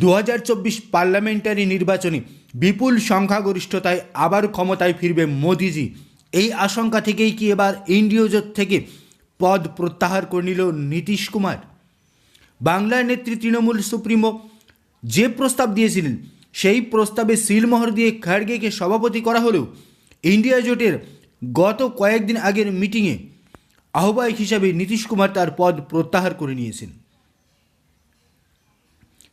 দু হাজার চব্বিশ পার্লামেন্টারি নির্বাচনে বিপুল সংখ্যাগরিষ্ঠতায় আবার ক্ষমতায় ফিরবে মোদিজি। এই আশঙ্কা থেকেই কি এবার ইন্ডিয় জোট থেকে পদ প্রত্যাহার করে নিল নীতিশ কুমার? বাংলার নেত্রী তৃণমূল সুপ্রিমো যে প্রস্তাব দিয়েছিলেন, সেই প্রস্তাবে সিলমোহর দিয়ে খাড়গেকে সভাপতি করা হলেও ইন্ডিয়া জোটের গত কয়েকদিন আগের মিটিংয়ে আহ্বায়ক হিসাবে নীতিশ কুমার তার পদ প্রত্যাহার করে নিয়েছেন।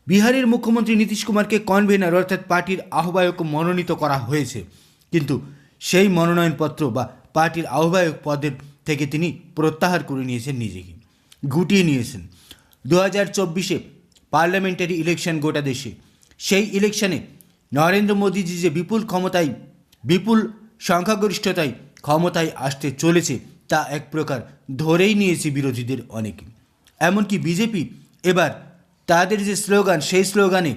বিহারের মুখ্যমন্ত্রী নীতিশ কুমারকে কনভেনার অর্থাৎ পার্টির আহ্বায়ক মনোনীত করা হয়েছে। কিন্তু সেই মনোনয়নপত্র বা পার্টির আহ্বায়ক পদের থেকে তিনি প্রত্যাহার করে নিয়েছেন নিজেকে। গুটিয়ে নিয়েছেন। দু হাজার চব্বিশে পার্লামেন্টারি ইলেকশন গোটা দেশে। সেই ইলেকশনে নরেন্দ্র মোদীজি যে বিপুল ক্ষমতায়, বিপুল সংখ্যাগরিষ্ঠতায় ক্ষমতায় আসতে চলেছে, তা এক প্রকার ধরেই নিয়েছে বিরোধীদের অনেকে। এমনকি বিজেপি এবার তাদের যে স্লোগান, সেই স্লোগানে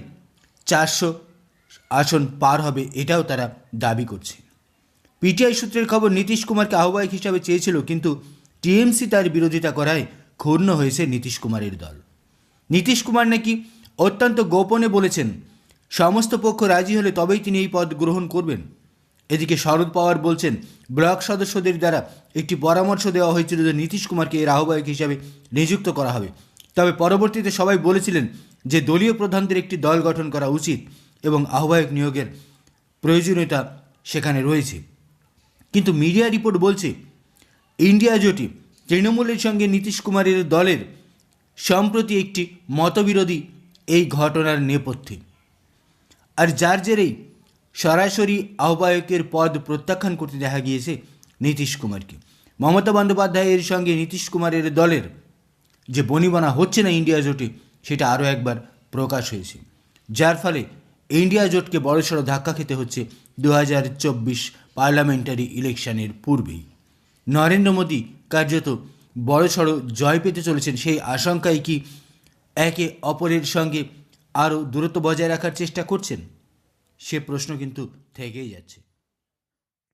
চারশো আসন পার হবে, এটাও তারা দাবি করছে। পিটিআই সূত্রের খবর, নীতিশ কুমারকে আহ্বায়ক হিসাবে চেয়েছিল, কিন্তু টিএমসি তার বিরোধিতা করায় ক্ষুণ্ণ হয়েছে নীতিশ কুমারের দল। নীতিশ কুমার নাকি অত্যন্ত গোপনে বলেছেন, সমস্ত পক্ষ রাজি হলে তবেই তিনি এই পদ গ্রহণ করবেন। এদিকে শরদ পাওয়ার বলছেন, ব্লক সদস্যদের দ্বারা একটি পরামর্শ দেওয়া হয়েছিল যে নীতিশ কুমারকে এর আহ্বায়ক হিসাবে নিযুক্ত করা হবে। তবে পরবর্তীতে সবাই বলেছিলেন যে দলীয় প্রধানদের একটি দল গঠন করা উচিত এবং আহ্বায়ক নিয়োগের প্রয়োজনীয়তা সেখানে রয়েছে। কিন্তু মিডিয়া রিপোর্ট বলছে, ইন্ডিয়া জোটে তৃণমূলের সঙ্গে নীতিশ কুমারের দলের সম্প্রতি একটি মতবিরোধী এই ঘটনার নেপথ্যে। আর যার জেরেই সরাসরি আহ্বায়কের পদ প্রত্যাখ্যান করতে দেখা গিয়েছে নীতিশ কুমারকে। মমতা বন্দ্যোপাধ্যায়ের সঙ্গে নীতিশ কুমারের দলের যে বনিবনা হচ্ছে না ইন্ডিয়া জোটে, সেটা আরও একবার প্রকাশ হয়েছে। যার ফলে ইন্ডিয়া জোটকে বড়সড় ধাক্কা খেতে হচ্ছে দু হাজার চব্বিশ পার্লামেন্টারি ইলেকশনের পূর্বেই। নরেন্দ্র মোদী কার্যত বড়সড় জয় পেতে চলেছেন, সেই আশঙ্কায় কি একে অপরের সঙ্গে আরও দূরত্ব বজায় রাখার চেষ্টা করছেন? সে প্রশ্ন কিন্তু থেকেই যাচ্ছে।